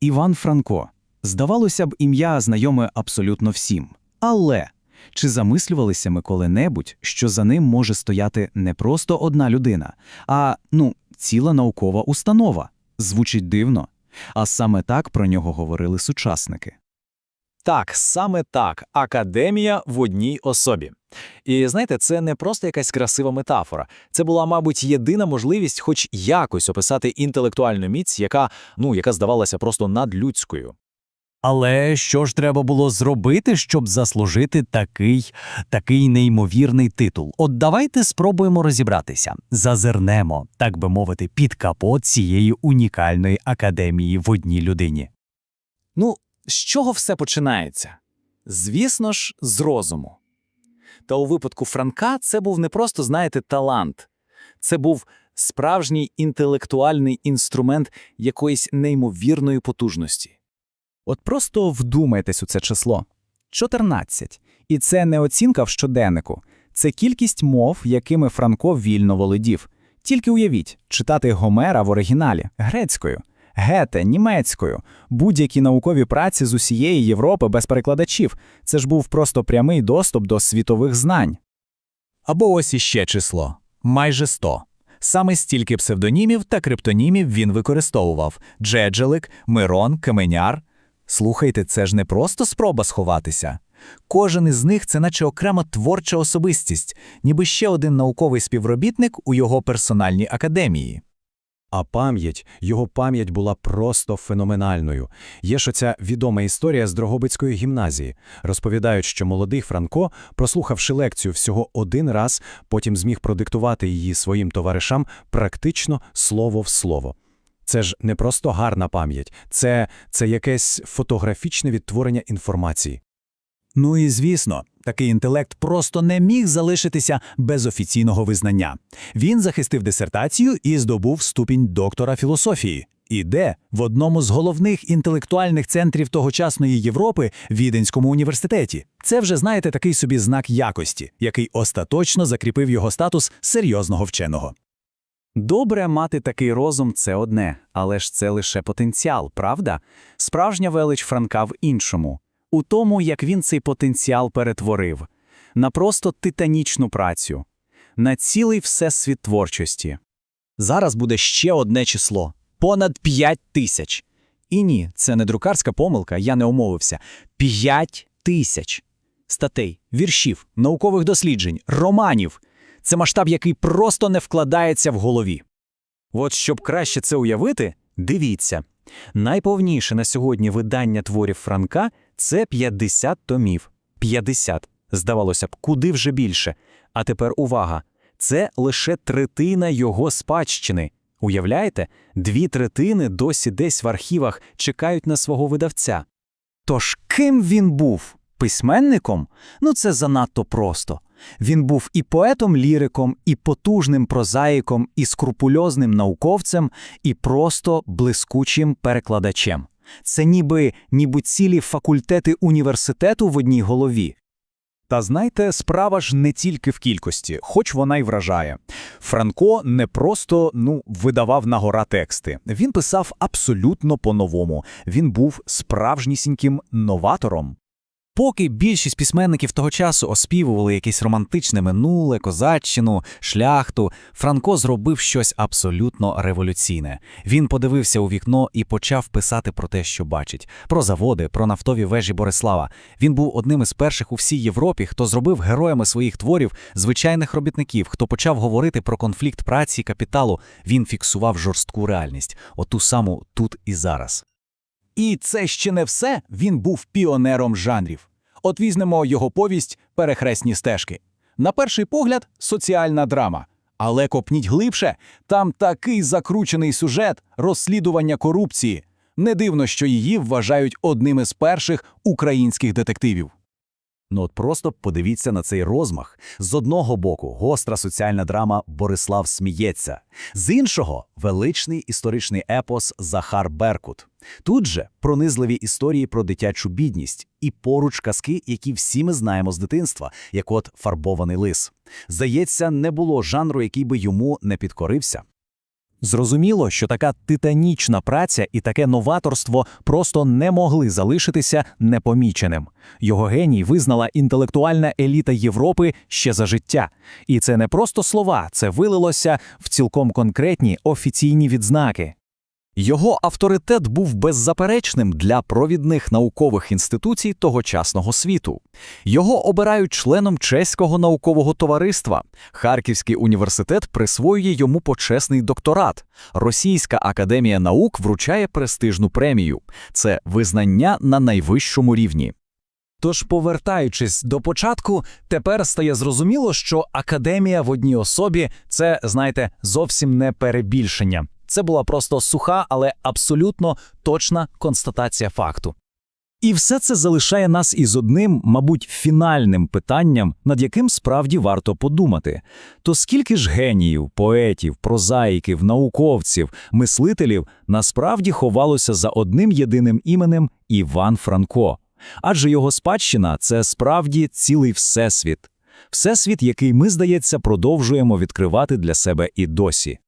Іван Франко. Здавалося б, ім'я знайоме абсолютно всім. Але чи замислювалися ми коли-небудь, що за ним може стояти не просто одна людина, а ну, ціла наукова установа? Звучить дивно. А саме так про нього говорили сучасники. Так, саме так, академія в одній особі. І знаєте, це не просто якась красива метафора. Це була, мабуть, єдина можливість хоч якось описати інтелектуальну міць, яка, ну, яка здавалася просто надлюдською. Але що ж треба було зробити, щоб заслужити такий, такий неймовірний титул? От давайте спробуємо розібратися, зазирнемо, так би мовити, під капот цієї унікальної академії в одній людині. Ну, з чого все починається? Звісно ж, з розуму. Та у випадку Франка це був не просто, знаєте, талант. Це був справжній інтелектуальний інструмент якоїсь неймовірної потужності. От просто вдумайтесь у це число 14. І це не оцінка в щоденнику, це кількість мов, якими Франко вільно володів. Тільки уявіть, читати Гомера в оригіналі грецькою, гете німецькою, будь-які наукові праці з усієї Європи без перекладачів. Це ж був просто прямий доступ до світових знань. Або ось іще число майже 100. Саме стільки псевдонімів та криптонімів він використовував: Джеджелик, Мирон, Каменяр. Слухайте, це ж не просто спроба сховатися. Кожен із них це наче окрема творча особистість, ніби ще один науковий співробітник у його персональній академії. А пам'ять, його пам'ять була просто феноменальною. Є ж оця відома історія з Дрогобицької гімназії. Розповідають, що молодий Франко, прослухавши лекцію всього один раз, потім зміг продиктувати її своїм товаришам практично слово в слово. Це ж не просто гарна пам'ять, це, це якесь фотографічне відтворення інформації. Ну і звісно, такий інтелект просто не міг залишитися без офіційного визнання. Він захистив дисертацію і здобув ступінь доктора філософії. І де? В одному з головних інтелектуальних центрів тогочасної Європи Віденському університеті. Це вже, знаєте, такий собі знак якості, який остаточно закріпив його статус серйозного вченого. Добре мати такий розум це одне, але ж це лише потенціал, правда? Справжня велич Франка в іншому, у тому, як він цей потенціал перетворив на просто титанічну працю, на цілий всесвіт творчості. Зараз буде ще одне число понад 5 тисяч. І ні, це не друкарська помилка, я не умовився. 5 тисяч статей, віршів, наукових досліджень, романів. Це масштаб, який просто не вкладається в голові. От щоб краще це уявити, дивіться. Найповніше на сьогодні видання творів Франка це 50 томів. 50. Здавалося б, куди вже більше. А тепер увага. Це лише третина його спадщини. Уявляєте? Дві третини досі десь в архівах чекають на свого видавця. Тож ким він був? Письменником? Ну це занадто просто. Він був і поетом-ліриком, і потужним прозаїком, і скрупульозним науковцем, і просто блискучим перекладачем. Це ніби, ніби цілі факультети університету в одній голові. Та знайте, справа ж не тільки в кількості, хоч вона й вражає. Франко не просто ну, видавав на гора тексти. Він писав абсолютно по-новому. Він був справжнісіньким новатором. Поки більшість письменників того часу оспівували якесь романтичне минуле, козаччину, шляхту, Франко зробив щось абсолютно революційне. Він подивився у вікно і почав писати про те, що бачить: про заводи, про нафтові вежі Борислава. Він був одним із перших у всій Європі, хто зробив героями своїх творів звичайних робітників, хто почав говорити про конфлікт праці і капіталу. Він фіксував жорстку реальність, оту саму тут і зараз. І це ще не все. Він був піонером жанрів. От візьмемо його повість Перехресні стежки. На перший погляд, соціальна драма. Але копніть глибше, там такий закручений сюжет розслідування корупції. Не дивно, що її вважають одним із перших українських детективів. Ну от просто подивіться на цей розмах. З одного боку, гостра соціальна драма Борислав сміється, з іншого величний історичний епос Захар Беркут. Тут же пронизливі історії про дитячу бідність і поруч казки, які всі ми знаємо з дитинства, як от фарбований лис. Здається, не було жанру, який би йому не підкорився. Зрозуміло, що така титанічна праця і таке новаторство просто не могли залишитися непоміченим. Його геній визнала інтелектуальна еліта Європи ще за життя. І це не просто слова, це вилилося в цілком конкретні офіційні відзнаки. Його авторитет був беззаперечним для провідних наукових інституцій тогочасного світу. Його обирають членом чеського наукового товариства. Харківський університет присвоює йому почесний докторат. Російська академія наук вручає престижну премію. Це визнання на найвищому рівні. Тож, повертаючись до початку, тепер стає зрозуміло, що академія в одній особі це, знаєте, зовсім не перебільшення. Це була просто суха, але абсолютно точна констатація факту. І все це залишає нас із одним, мабуть, фінальним питанням, над яким справді варто подумати. То скільки ж геніїв, поетів, прозаїків, науковців, мислителів насправді ховалося за одним єдиним іменем Іван Франко? Адже його спадщина це справді цілий всесвіт. Всесвіт, який ми, здається, продовжуємо відкривати для себе і досі.